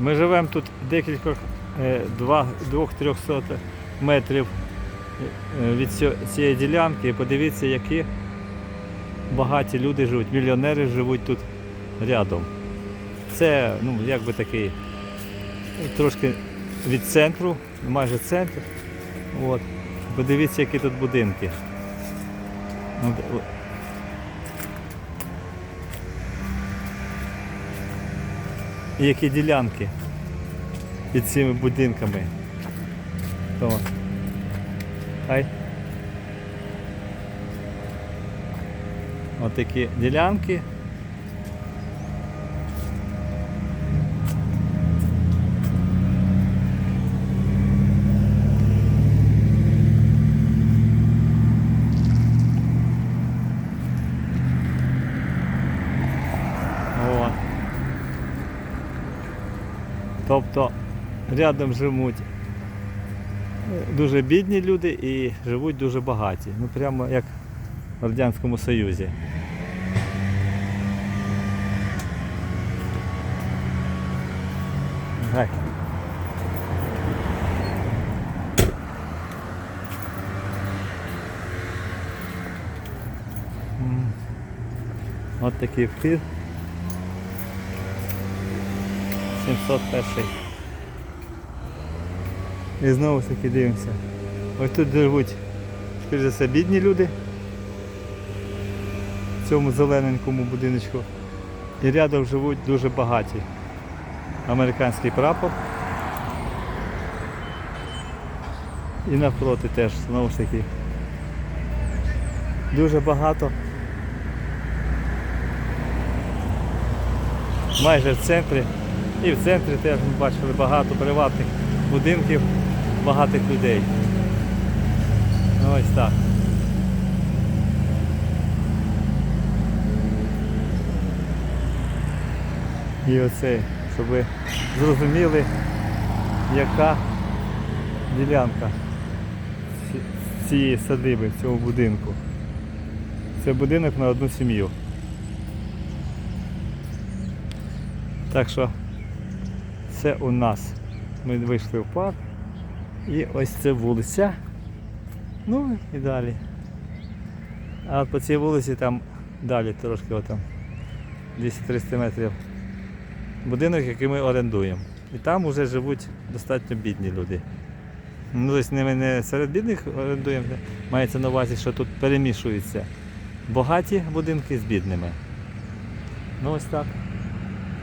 Ми живемо тут декілька е, двох-трьохсот метрів е, від цієї ділянки. Подивіться, які багаті люди живуть, мільйонери живуть тут рядом. Це ну, якби такий трошки від центру, майже центр. От. Подивіться, які тут будинки. І які ділянки під цими будинками. О. Хай. Ось такі ділянки. Тобто рядом живуть дуже бідні люди і живуть дуже багаті. Ну прямо як в Радянському Союзі. Гай. От такий вхід. 701. І знову таки дивимося. Ось тут живуть, скоріш за все, бідні люди в цьому зелененькому будиночку. І рядом живуть дуже багаті. Американський прапор. І навпроти теж, знову ж таки. Дуже багато. Майже в центрі. І в центрі теж ми бачили багато приватних будинків, багатих людей. Ось так. І оце, щоб ви зрозуміли, яка ділянка ці- цієї садиби, цього будинку. Це будинок на одну сім'ю. Так що це у нас. Ми вийшли в парк. І ось це вулиця. Ну і далі. А по цій вулиці там далі трошки отам 200-300 метрів будинок, який ми орендуємо. І там вже живуть достатньо бідні люди. Ну, тобто не, не серед бідних орендуємо, мається на увазі, що тут перемішуються багаті будинки з бідними. Ну ось так.